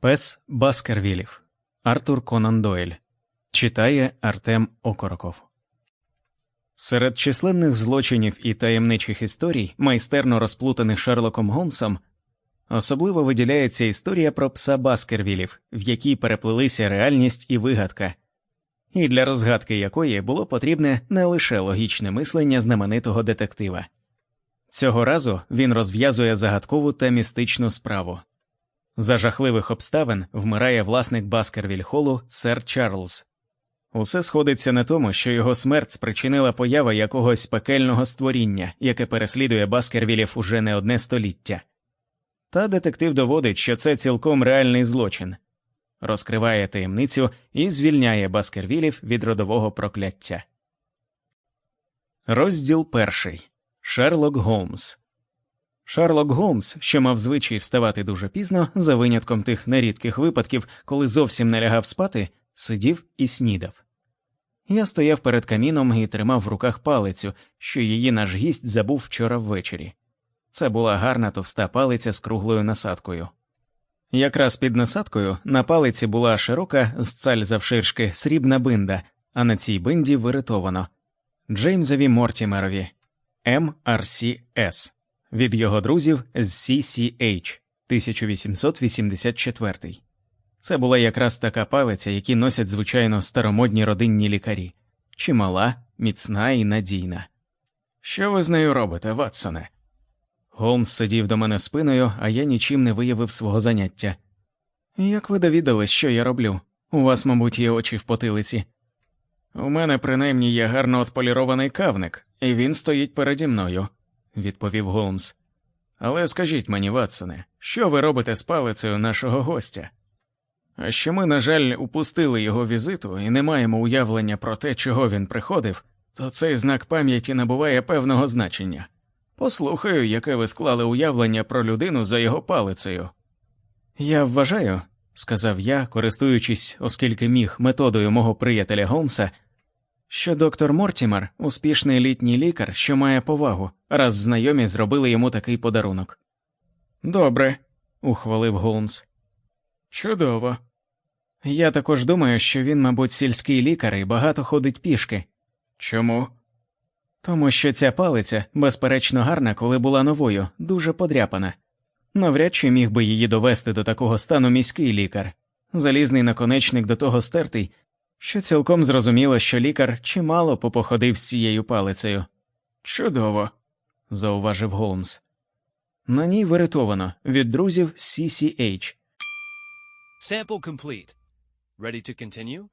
Пес Баскервілів Артур Конан Дойль читає Артем Окороков. Серед численних злочинів і таємничих історій, майстерно розплутаних Шерлоком Голмсом, особливо виділяється історія про пса Баскервілів, в якій переплилися реальність і вигадка, і для розгадки якої було потрібне не лише логічне мислення знаменитого детектива. Цього разу він розв'язує загадкову та містичну справу. За жахливих обставин вмирає власник Баскервіль Холу сер Чарльз. Усе сходиться на тому, що його смерть спричинила поява якогось пекельного створіння, яке переслідує Баскервілів уже не одне століття. Та детектив доводить, що це цілком реальний злочин, розкриває таємницю і звільняє Баскервілів від родового прокляття. Розділ перший Шерлок Голмс Шерлок Голмс, що мав звичай вставати дуже пізно, за винятком тих нерідких випадків, коли зовсім не лягав спати, сидів і снідав. Я стояв перед каміном і тримав в руках палицю, що її наш гість забув вчора ввечері. Це була гарна товста палиця з круглою насадкою. Якраз під насадкою на палиці була широка з цаль завширшки срібна бинда, а на цій бинді виритовано Джеймсові Мортімерові МРС від його друзів з CCH 1884. Це була якраз така палиця, які носять звичайно старомодні родинні лікарі чимала, міцна і надійна. Що ви з нею робите, Ватсоне? Голмс сидів до мене спиною, а я нічим не виявив свого заняття. Як ви довідались, що я роблю? У вас, мабуть, є очі в потилиці. У мене принаймні є гарно отполірований кавник, і він стоїть переді мною, відповів Голмс. Але скажіть мені, Ватсоне, що ви робите з палицею нашого гостя? А що ми, на жаль, упустили його візиту і не маємо уявлення про те, чого він приходив, то цей знак пам'яті набуває певного значення. Послухаю, яке ви склали уявлення про людину за його палицею. Я вважаю, сказав я, користуючись, оскільки міг методою мого приятеля Голмса, що доктор Мортімер успішний літній лікар, що має повагу, раз знайомі зробили йому такий подарунок. Добре, ухвалив Голмс. Чудово. Я також думаю, що він, мабуть, сільський лікар і багато ходить пішки. Чому? Тому що ця палиця, безперечно, гарна, коли була новою, дуже подряпана. Навряд чи міг би її довести до такого стану міський лікар. Залізний наконечник до того стертий, що цілком зрозуміло, що лікар чимало попоходив з цією палицею. Чудово, зауважив Голмс. На ній виритовано від друзів CCH. Sample complete. Ready to continue?